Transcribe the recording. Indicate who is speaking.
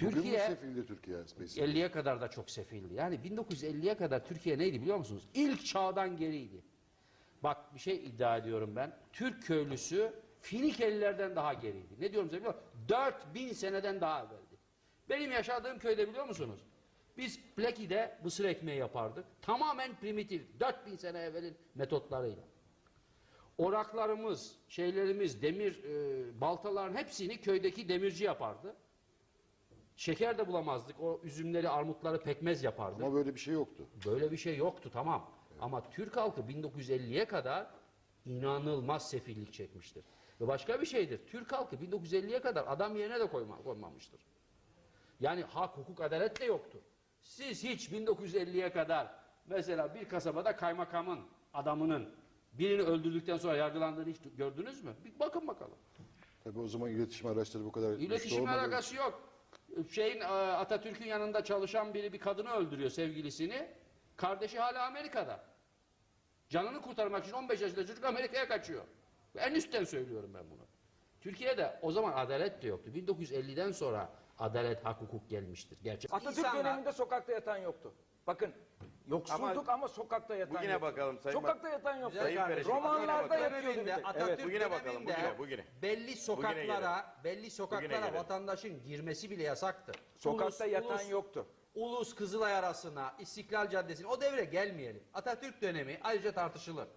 Speaker 1: Bugün
Speaker 2: Türkiye
Speaker 1: sefildi Türkiye mesela?
Speaker 2: 50'ye kadar da çok sefildi. Yani 1950'ye kadar Türkiye neydi biliyor musunuz? İlk çağdan geriydi. Bak bir şey iddia ediyorum ben. Türk köylüsü Finikelilerden daha geriydi. Ne diyorum size biliyor musunuz? 4000 seneden daha evveldi. Benim yaşadığım köyde biliyor musunuz? Biz Pleki'de mısır ekmeği yapardık. Tamamen primitif. 4000 sene evvelin metotlarıyla. Oraklarımız, şeylerimiz, demir e, baltaların hepsini köydeki demirci yapardı. Şeker de bulamazdık. O üzümleri, armutları pekmez yapardık.
Speaker 1: Ama böyle bir şey yoktu.
Speaker 2: Böyle bir şey yoktu tamam. Ama Türk halkı 1950'ye kadar inanılmaz sefillik çekmiştir. Ve başka bir şeydir. Türk halkı 1950'ye kadar adam yerine de koyma, koymamıştır. Yani hak, hukuk, adalet de yoktur. Siz hiç 1950'ye kadar mesela bir kasabada kaymakamın, adamının birini öldürdükten sonra yargılandığını hiç gördünüz mü? Bir bakın bakalım.
Speaker 1: Tabii o zaman iletişim araçları bu kadar
Speaker 2: İletişim alakası yok. Şeyin e, Atatürk'ün yanında çalışan biri bir kadını öldürüyor sevgilisini. Kardeşi hala Amerika'da. Canını kurtarmak için 15 yaşında çocuk Amerika'ya kaçıyor. En üstten söylüyorum ben bunu. Türkiye'de o zaman adalet de yoktu. 1950'den sonra adalet, hak, hukuk gelmiştir. Gerçek.
Speaker 3: Atatürk
Speaker 4: İnsanlar-
Speaker 3: döneminde sokakta yatan yoktu. Bakın yoksulduk ama, sokakta yatan
Speaker 5: Bugüne
Speaker 3: yoktu.
Speaker 5: bakalım Sayın
Speaker 3: Sokakta yatan yoktu.
Speaker 5: Sayın
Speaker 3: Romanlarda yatıyordu bir
Speaker 4: döneminde,
Speaker 3: tek.
Speaker 4: Atatürk
Speaker 3: Evet.
Speaker 5: Bugüne bakalım,
Speaker 4: döneminde
Speaker 5: bugüne, bugüne.
Speaker 4: belli sokaklara, belli sokaklara
Speaker 5: gelelim.
Speaker 4: vatandaşın girmesi bile yasaktı.
Speaker 3: Sokakta
Speaker 4: Ulus-
Speaker 3: yatan
Speaker 4: ulus-
Speaker 3: yoktu.
Speaker 4: Ulus Kızılay arasına, İstiklal Caddesi'ne o devre gelmeyelim. Atatürk dönemi ayrıca tartışılır.